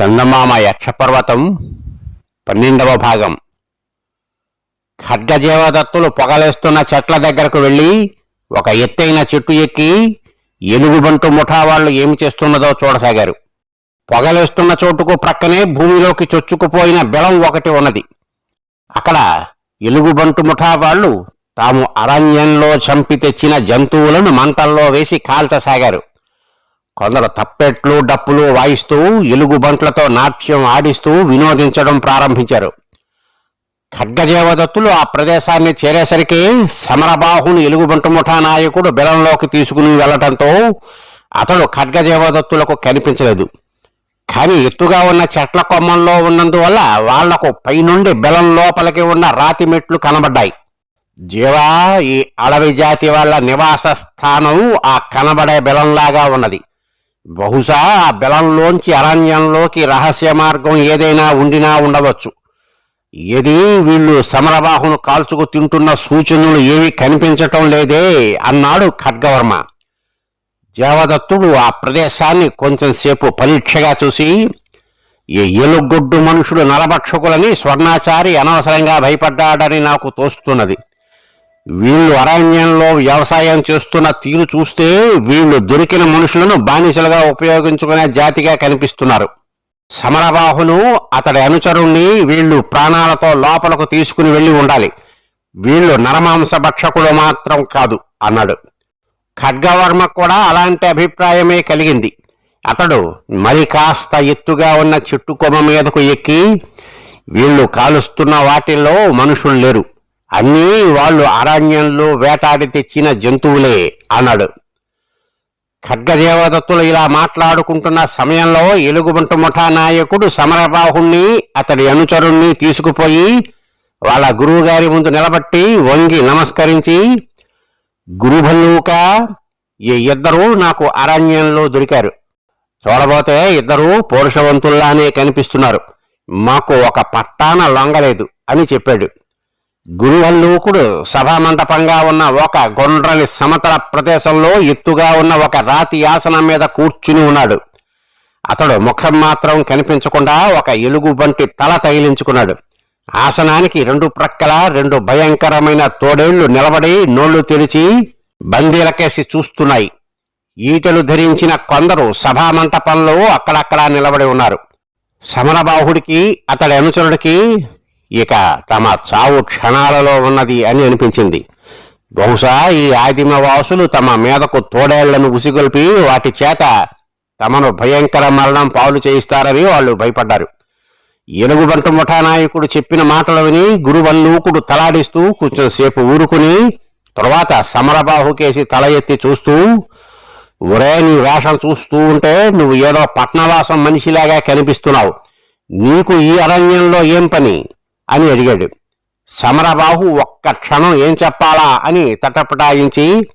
చందమామ యక్షపర్వతం పన్నెండవ భాగం. ఖడ్గజీవదత్తులు పొగలేస్తున్న చెట్ల దగ్గరకు వెళ్ళి ఒక ఎత్తైన చెట్టు ఎక్కి ఎలుగుబంటు ముఠా వాళ్ళు ఏమి చేస్తున్నదో చూడసాగారు. పొగలేస్తున్న చోటుకు ప్రక్కనే భూమిలోకి చొచ్చుకుపోయిన బెలం ఒకటి ఉన్నది. అక్కడ ఎలుగుబంటు ముఠా వాళ్ళు తాము అరణ్యంలో చంపి తెచ్చిన జంతువులను మంటల్లో వేసి కాల్చసాగారు. కొందరు తప్పెట్లు డప్పులు వాయిస్తూ ఎలుగుబంట్లతో నాట్యం ఆడిస్తూ వినోదించడం ప్రారంభించారు. ఖడ్గజేవదత్తులు ఆ ప్రదేశాన్ని చేరేసరికి సమరబాహుని ఎలుగుబంటు ముఠా నాయకుడు బెలంలోకి తీసుకుని వెళ్ళటంతో అతడు ఖడ్గజేవదత్తులకు కనిపించలేదు. కానీ ఎత్తుగా ఉన్న చెట్ల కొమ్మల్లో ఉన్నందువల్ల వాళ్ళకు పైనుండి బెలం లోపలికి ఉన్న రాతి మెట్లు కనబడ్డాయి. జీవా ఈ అడవి జాతి వాళ్ళ నివాస స్థానం ఆ కనబడే బెలంలాగా ఉన్నది. బహుశా ఆ బెలంలోంచి అరణ్యంలోకి రహస్య మార్గం ఏదైనా ఉండినా ఉండవచ్చు. ఏది వీళ్ళు సమరబాహును కాల్చుకు తింటున్న సూచనలు ఏవి కనిపించటం లేదే అన్నాడు ఖడ్గవర్మ. దేవదత్తుడు ఆ ప్రదేశాన్ని కొంచెంసేపు పరీక్షగా చూసి ఈ ఎలుగొడ్డు మనుషులు నలభక్షకులని స్వర్ణాచారి అనవసరంగా భయపడ్డాడని నాకు తోస్తున్నది. వీళ్ళు అరణ్యంలో వ్యవసాయం చేస్తున్న తీరు చూస్తే వీళ్ళు దొరికిన మనుషులను బానిసలుగా ఉపయోగించుకునే జాతిగా కనిపిస్తున్నారు. సమరబాహును అతడి అనుచరుణ్ణి వీళ్ళు ప్రాణాలతో లోపలకు తీసుకుని వెళ్ళి ఉండాలి. వీళ్ళు నరమాంస భక్షకులు మాత్రం కాదు అన్నాడు. ఖడ్గవర్మ కూడా అలాంటి అభిప్రాయమే కలిగింది. అతడు మరి కాస్త ఎత్తుగా ఉన్న చెట్టు కొమ్మ మీదకు ఎక్కి వీళ్ళు కాలుస్తున్న వాటిల్లో మనుషులు లేరు. అన్నీ వాళ్ళు అరణ్యంలో వేటాడి తెచ్చిన జంతువులే అన్నాడు. ఖడ్గదేవదత్తులు ఇలా మాట్లాడుకుంటున్న సమయంలో ఎలుగుబంటు ముఠా నాయకుడు సమరబాహుణ్ణి అతడి అనుచరుణ్ణి తీసుకుపోయి వాళ్ళ గురువుగారి ముందు నిలబట్టి వంగి నమస్కరించి గురుభల్లూక ఈ ఇద్దరూ నాకు అరణ్యంలో దొరికారు. చూడబోతే ఇద్దరూ పౌరుషవంతుల్లానే కనిపిస్తున్నారు. మాకు ఒక పట్టాన లొంగలేదు అని చెప్పాడు. గురువల్లూకుడు సభామండపంగా ఉన్న ఒక గొండ్రని సమతల ప్రదేశంలో ఎత్తుగా ఉన్న ఒక రాతి ఆసనం మీద కూర్చుని ఉన్నాడు. అతడు ముఖం మాత్రం కనిపించకుండా ఒక ఎలుగుబంటి తల తగిలించుకున్నాడు. ఆసనానికి రెండు ప్రక్కల రెండు భయంకరమైన తోడేళ్ళు నిలబడి నోళ్ళు తెరిచి బందీలకేసి చూస్తున్నాయి. ఈటలు ధరించిన కొందరు సభామంటపంలో అక్కడక్కడా నిలబడి ఉన్నారు. సమరబాహుడికి అతడి అనుచరుడికి ఇక తమ చావు క్షణాలలో ఉన్నది అని అనిపించింది. బహుశా ఈ ఆదిమవాసులు తమ మీదకు తోడేళ్ళను ఉసిగొల్పి వాటి చేత తమను భయంకర మరణం పాలు చేయిస్తారని వాళ్ళు భయపడ్డారు. ఎలుగుబంటు ముఠానాయకుడు చెప్పిన మాటలు విని గురువల్లూకుడు తలాడిస్తూ కొంచెం సేపు ఊరుకుని తరువాత సమరబాహుకేసి తల ఎత్తి చూస్తూ ఒరే నీ వేషం చూస్తూ ఉంటే నువ్వు ఏదో పట్నవాసం మనిషిలాగా కనిపిస్తున్నావు. నీకు ఈ అరణ్యంలో ఏం పని? అని అడిగాడు. సమరబాహు ఒక్క క్షణం ఏం చెప్పాలా? అని తటపటాయించి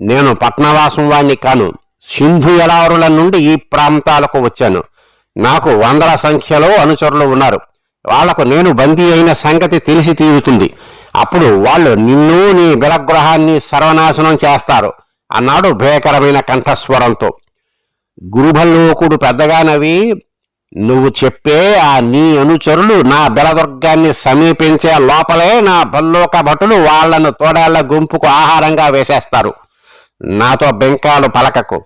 నేను పట్నవాసం వాణ్ణి కాను. సింధు ఎలారుల నుండి ఈ ప్రాంతాలకు వచ్చాను. నాకు వందల సంఖ్యలో అనుచరులు ఉన్నారు. వాళ్ళకు నేను బందీ అయిన సంగతి తెలిసి తీరుతుంది. అప్పుడు వాళ్ళు నిన్ను నీ బిలగృహాన్ని సర్వనాశనం చేస్తారు. అన్నాడు భయకరమైన కంఠస్వరంతో. గురుభల్లోకుడు పెద్దగా నవ్వి నువ్వు చెప్పే ఆ నీ అనుచరులు నా బలదుర్గాన్ని సమీపించే లోపలే నా బల్లోక భటులు వాళ్ళను తోడాళ్ళ గుంపుకు ఆహారంగా వేసేస్తారు. నాతో బెంకాలు పలకకు.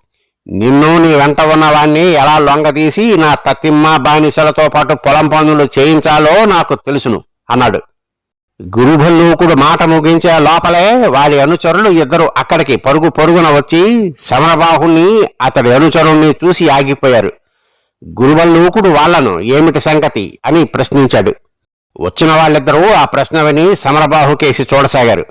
నిన్ను నీ వెంట ఉన్నవాణ్ణి ఎలా లొంగదీసి నా తతిమ్మ బానిసలతో పాటు పొలం పనులు చేయించాలో నాకు తెలుసును అన్నాడు. గురుభల్లూకుడు మాట ముగించే లోపలే వాడి అనుచరులు ఇద్దరు అక్కడికి పరుగు పరుగున వచ్చి సమరబాహుణ్ణి అతడి అనుచరుణ్ణి చూసి ఆగిపోయారు. గురువల్లూకుడు వాళ్ళను ఏమిటి సంగతి అని ప్రశ్నించాడు. వచ్చిన వాళ్ళిద్దరూ ఆ ప్రశ్న విని సమరబాహుకేసి చూడసాగారు.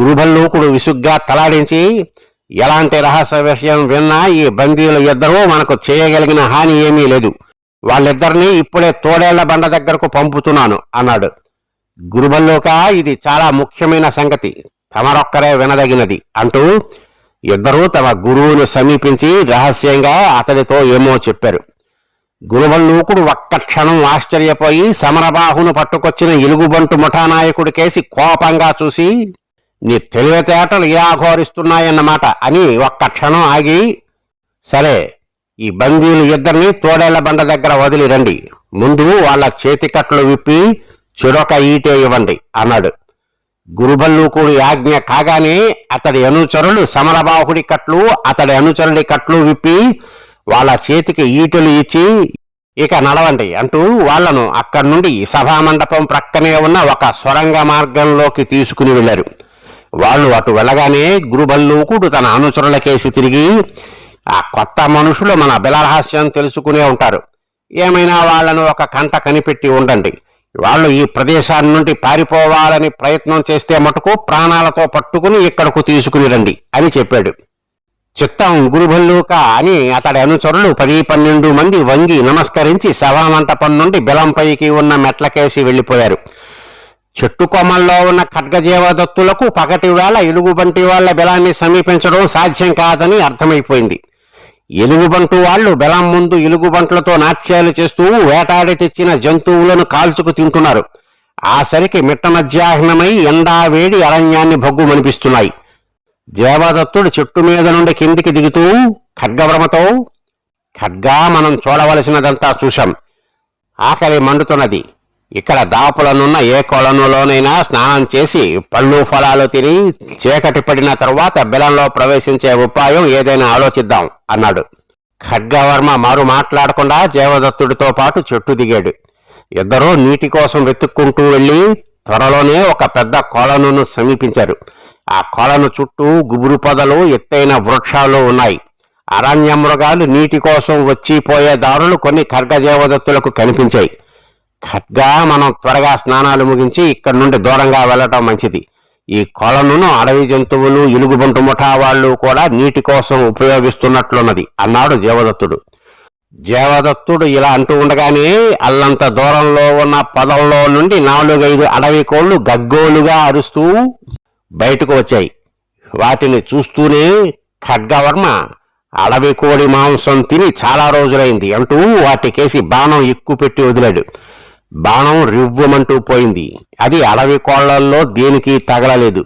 గురుభల్లూకుడు విసుగ్గా తలాడించి ఎలాంటి రహస్య విషయం విన్నా ఈ బందీలు ఇద్దరూ మనకు చేయగలిగిన హాని ఏమీ లేదు. వాళ్ళిద్దరినీ ఇప్పుడే తోడేళ్ళ బండ దగ్గరకు పంపుతున్నాను అన్నాడు. గురుబల్లోక ఇది చాలా ముఖ్యమైన సంగతి. తమరొక్కరే వినదగినది అంటూ ఇద్దరూ తమ గురువును సమీపించి రహస్యంగా అతడితో ఏమో చెప్పారు. గురువల్లూకుడు ఒక్క క్షణం ఆశ్చర్యపోయి సమరబాహును పట్టుకొచ్చిన ఇలుగుబంటు ముఠానాయకుడి కేసి కోపంగా చూసి నీ తెలివితేటలు ఇలా ఘోరిస్తున్నాయన్నమాట అని ఒక్క క్షణం ఆగి సరే ఈ బందీలు ఇద్దరిని తోడేళ్ళ బండ దగ్గర వదిలి రండి. ముందు వాళ్ళ చేతికట్లు విప్పి చెరొక ఈటే ఇవ్వండి అన్నాడు. గురుబల్లూకుడి ఆజ్ఞ కాగానే అతడి అనుచరులు సమరబాహుడి కట్లు అతడి అనుచరుడి కట్లు విప్పి వాళ్ళ చేతికి ఈటలు ఇచ్చి ఇక నడవండి అంటూ వాళ్ళను అక్కడి నుండి సభామండపం ప్రక్కనే ఉన్న ఒక సొరంగ మార్గంలోకి తీసుకుని వెళ్ళారు వాళ్ళు అటు వెళ్ళగానే గురుబల్లూకుడు తన అనుచరులకేసి తిరిగి ఆ కొత్త మనుషులు మన బిలరహస్యం తెలుసుకునే ఉంటారు. ఏమైనా వాళ్ళను ఒక కంట కనిపెట్టి ఉండండి. వాళ్ళు ఈ ప్రదేశాన్ని నుండి పారిపోవాలని ప్రయత్నం చేస్తే మటుకు ప్రాణాలతో పట్టుకుని ఇక్కడకు తీసుకుని రండి అని చెప్పాడు. చిత్తం గురుభల్లూక అని అతడి అనుచరులు పది పన్నెండు మంది వంగి నమస్కరించి సభామంటపం నుండి బెలంపైకి ఉన్న మెట్లకేసి వెళ్ళిపోయారు. చెట్టు కొమ్మల్లో ఉన్న ఖడ్గజీవదత్తులకు పగటి వేళ ఎలుగుబంటి వాళ్ళ బెలాన్ని సమీపించడం సాధ్యం కాదని అర్థమైపోయింది. ఎలుగుబంటు వాళ్ళు బెలం ముందు ఎలుగుబంట్లతో నాట్యాలు చేస్తూ వేటాడి తెచ్చిన జంతువులను కాల్చుకు తింటున్నారు. ఆ సరికి మిట్ట మధ్యాహ్నమై ఎండా వేడి అరణ్యాన్ని భగ్గుమనిపిస్తున్నాయి. దేవదత్తుడు చెట్టు మీద నుండి కిందికి దిగుతూ ఖడ్గవ్రమతో ఖడ్గా మనం చూడవలసినదంతా చూశాం. ఆకలి మండుతున్నది. ఇక్కడ దాపులనున్న ఏ కొలనులోనైనా స్నానం చేసి పళ్ళు ఫలాలు తిని చీకటి పడిన తరువాత బెలంలో ప్రవేశించే ఉపాయం ఏదైనా ఆలోచిద్దాం అన్నాడు. ఖడ్గవర్మ మారు మాట్లాడకుండా దేవదత్తుడితో పాటు చెట్టు దిగాడు. ఇద్దరూ నీటి కోసం వెతుక్కుంటూ వెళ్ళి త్వరలోనే ఒక పెద్ద కొలనును సమీపించారు. ఆ కొలను చుట్టూ గుబురు పొదలు ఎత్తైన వృక్షాలు ఉన్నాయి. అరణ్య మృగాలు నీటి కోసం వచ్చి పోయే దారులు కొన్ని ఖడ్గజేవదత్తులకు కనిపించాయి. ఖడ్గా మనం త్వరగా స్నానాలు ముగించి ఇక్కడి నుండి దూరంగా వెళ్ళటం మంచిది. ఈ కొలను అడవి జంతువులు ఇలుగుబంటు ముఠా వాళ్ళు కూడా నీటి కోసం ఉపయోగిస్తున్నట్లున్నది అన్నాడు జీవదత్తుడు జీవదత్తుడు ఇలా అంటూ ఉండగానే అల్లంత దూరంలో ఉన్న పదంలో నుండి నాలుగైదు అడవి కోళ్ళు గగ్గోలుగా అరుస్తూ బయటకు వచ్చాయి. వాటిని చూస్తూనే ఖడ్గవర్మ అడవి కోడి మాంసం తిని చాలా రోజులైంది అంటూ వాటికేసి బాణం ఎక్కుపెట్టి వదిలాడు. బాణం రివ్వమంటూ పోయింది. అది అడవి కోళ్ళల్లో దేనికి తగలలేదు.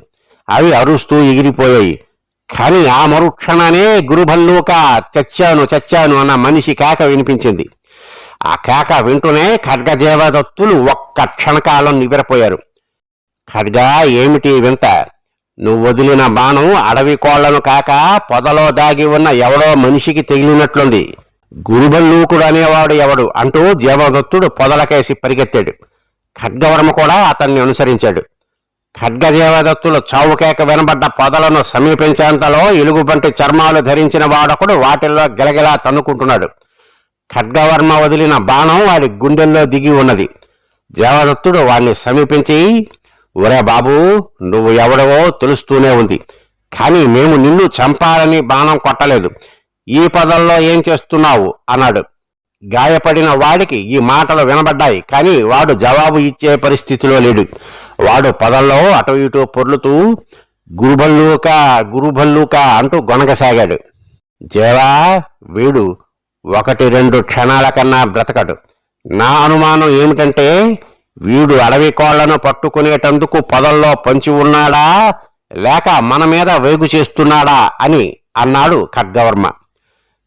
అవి అరుస్తూ ఎగిరిపోయాయి. కానీ ఆ మరుక్షణానే గురుభల్లూక చచ్చాను చచ్చాను అన్న మనిషి కేక వినిపించింది. ఆ కేక వింటూనే ఖడ్గజేవదత్తులు ఒక్క క్షణకాలం నివ్వెరపోయారు. ఖడ్గా ఏమిటి వింత? నువ్వు వదిలిన బాణం అడవి కోళ్ళను కాక పొదలో దాగి ఉన్న ఎవడో మనిషికి తగిలినట్లుంది. గురుబల్లూకుడు అనేవాడు ఎవడు అంటూ జీవదత్తుడు పొదలకేసి పరిగెత్తాడు. ఖడ్గవర్మ కూడా అతన్ని అనుసరించాడు. ఖడ్గజీవదత్తులు చావుకేక వినబడ్డ పొదలను సమీపించేంతలో ఎలుగుబంటి చర్మాలు ధరించిన వాడొకడు వాటిల్లో గిలగిలా తన్నుకుంటున్నాడు. ఖడ్గవర్మ వదిలిన బాణం వాడి గుండెల్లో దిగి ఉన్నది. దేవదత్తుడు వాణ్ణి సమీపించి ఒరే బాబు నువ్వు ఎవడవో తెలుస్తూనే ఉంది. కానీ మేము నిన్ను చంపాలని బాణం కొట్టలేదు. ఈ పదంలో ఏం చేస్తున్నావు? అన్నాడు. గాయపడిన వాడికి ఈ మాటలు వినబడ్డాయి కానీ వాడు జవాబు ఇచ్చే పరిస్థితిలో లేడు. వాడు పదల్లో అటు ఇటు పొర్లుతూ గురుభల్లూక గురుభల్లూక అంటూ గొనగసాగాడు జేవా వీడు ఒకటి రెండు క్షణాల కన్నా బ్రతకడు. నా అనుమానం ఏమిటంటే వీడు అడవి కోళ్ళను పట్టుకునేటందుకు పొదల్లో పంచి ఉన్నాడా? లేక మన మీద వేగు చేస్తున్నాడా? అని అన్నాడు ఖడ్గవర్మ.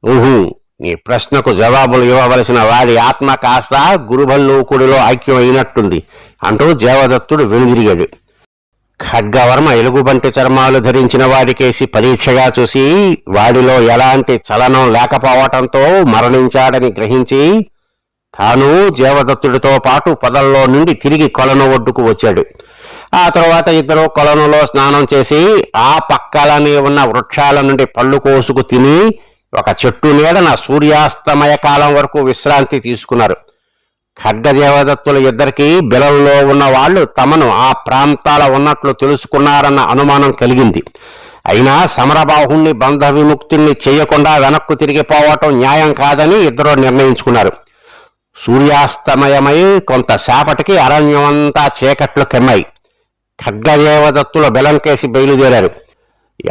ఊహు నీ ప్రశ్నకు జవాబులు ఇవ్వవలసిన వాడి ఆత్మ కాస్త గురుభల్లూకుడిలో ఐక్యం అయినట్టుంది అంటూ దేవదత్తుడు వెనుదిరిగాడు. ఖడ్గవర్మ ఎలుగుబంటి చర్మాలు ధరించిన వాడికేసి పరీక్షగా చూసి వాడిలో ఎలాంటి చలనం లేకపోవటంతో మరణించాడని గ్రహించి తాను దేవదత్తుడితో పాటు పొదల్లో నుండి తిరిగి కొలను ఒడ్డుకు వచ్చాడు. ఆ తరువాత ఇద్దరు కొలనులో స్నానం చేసి ఆ పక్కలనే ఉన్న వృక్షాల నుండి పళ్ళు కోసుకు తిని ఒక చెట్టు నీడన సూర్యాస్తమయ కాలం వరకు విశ్రాంతి తీసుకున్నారు. ఖడ్గదేవదత్తుల ఇద్దరికి బిలంలో ఉన్న వాళ్ళు తమను ఆ ప్రాంతాల ఉన్నట్లు తెలుసుకున్నారన్న అనుమానం కలిగింది. అయినా సమరబాహుణ్ణి బంధ విముక్తుణ్ణి చేయకుండా వెనక్కు తిరిగిపోవటం న్యాయం కాదని ఇద్దరు నిర్ణయించుకున్నారు. సూర్యాస్తమయమై కొంతసేపటికి అరణ్యమంతా చీకట్లు కెమ్మాయి. ఖడ్గదేవదత్తుల బెలంకేసి బయలుదేరారు.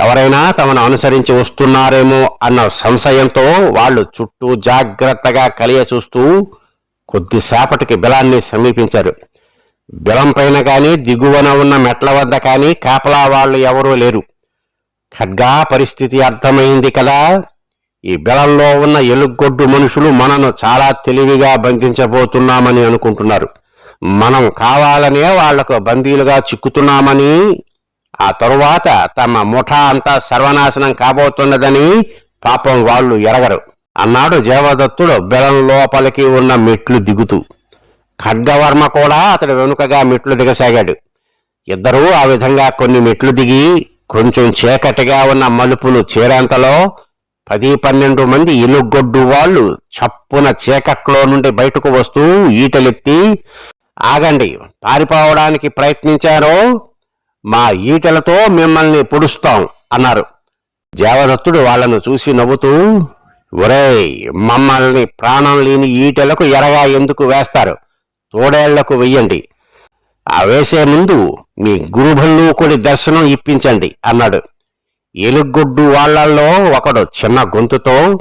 ఎవరైనా తమను అనుసరించి వస్తున్నారేమో అన్న సంశయంతో వాళ్ళు చుట్టూ జాగ్రత్తగా కలియ చూస్తూ కొద్దిసేపటికి బిలాన్ని సమీపించారు. బెలం పైన కానీ దిగువన ఉన్న మెట్ల వద్ద కానీ కాపలా వాళ్ళు ఎవరూ లేరు. ఖడ్గా పరిస్థితి అర్థమైంది కదా? ఈ బెలంలో ఉన్న ఎలుగొడ్డు మనుషులు మనను చాలా తెలివిగా బంధించబోతున్నామని అనుకుంటున్నారు. మనం కావాలనే వాళ్ళకు బందీలుగా చిక్కుతున్నామని ఆ తరువాత తమ ముఠా అంతా సర్వనాశనం కాబోతున్నదని పాపం వాళ్ళు ఎరగరు. అన్నాడు దేవదత్తుడు బెలం లోపలికి ఉన్న మెట్లు దిగుతూ. ఖడ్గవర్మ కూడా అతడు వెనుకగా మెట్లు దిగసాగాడు. ఇద్దరూ ఆ విధంగా కొన్ని మెట్లు దిగి కొంచెం చీకటిగా ఉన్న మలుపులు చేరేంతలో పది పన్నెండు మంది ఇలుగొడ్డు వాళ్ళు చప్పున చీకట్లో నుండి బయటకు వస్తూ ఈటలెత్తి ఆగండి పారిపోవడానికి ప్రయత్నించారో మా ఈటలతో మిమ్మల్ని పొడుస్తాం అన్నారు. దేవదత్తుడు వాళ్ళను చూసి నవ్వుతూ ఒరేయ్ మమ్మల్ని ప్రాణం లేని ఈటలకు ఎరగా ఎందుకు వేస్తారు? తోడేళ్ళకు వెయ్యండి. ఆ వేసే ముందు మీ గురుభల్లూకుడి దర్శనం ఇప్పించండి అన్నాడు. ఎలుగొడ్డు వాళ్ళల్లో ఒకడు చిన్న గొంతుతో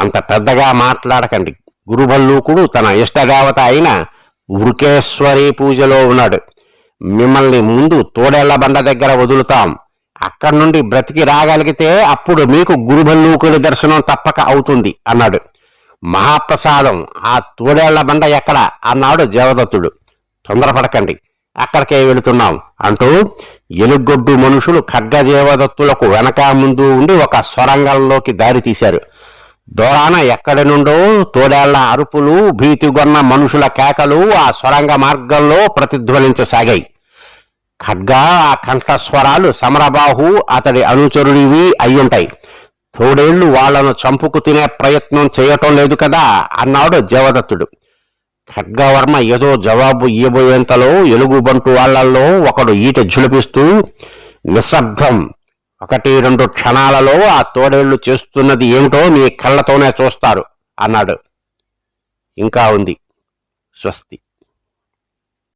అంత పెద్దగా మాట్లాడకండి. గురుభల్లూకుడు తన ఇష్టదేవత అయిన వృకేశ్వరి పూజలో ఉన్నాడు. మిమ్మల్ని ముందు తోడేళ్ళ బండ దగ్గర వదులుతాం. అక్కడి నుండి బ్రతికి రాగలిగితే అప్పుడు మీకు గురుభల్లూకుడి దర్శనం తప్పక అవుతుంది అన్నాడు. మహాప్రసాదం ఆ తోడేళ్ళ బండ ఎక్కడ? అన్నాడు దేవదత్తుడు తొందరపడకండి. అక్కడికే వెళుతున్నాం అంటూ ఎలుగొడ్డు మనుషులు ఖడ్గదేవదత్తులకు వెనక ముందు ఉండి ఒక స్వరంగంలోకి దారి తీశారు. దూరాన ఎక్కడి నుండో తోడేళ్ళ అరుపులు భీతిగొన్న మనుషుల కేకలు ఆ సొరంగ మార్గంలో ప్రతిధ్వనించసాగాయి. ఖడ్గా ఆ కంఠస్వరాలు సమరబాహు అతడి అనుచరుడివి అయ్యుంటాయి. తోడేళ్ళు వాళ్ళను చంపుకు తినే ప్రయత్నం చేయటం లేదు కదా అన్నాడు దేవదత్తుడు. ఖడ్గవర్మ ఏదో జవాబు ఇయ్యబోయేంతలో ఎలుగుబంటు వాళ్ళల్లో ఒకడు ఈట జులిపిస్తూ నిశ్శబ్దం. ఒకటి రెండు క్షణాలలో ఆ తోడేళ్ళు చేస్తున్నది ఏమిటో నీ కళ్ళతోనే చూస్తారు అన్నాడు. ఇంకా ఉంది స్వస్తి.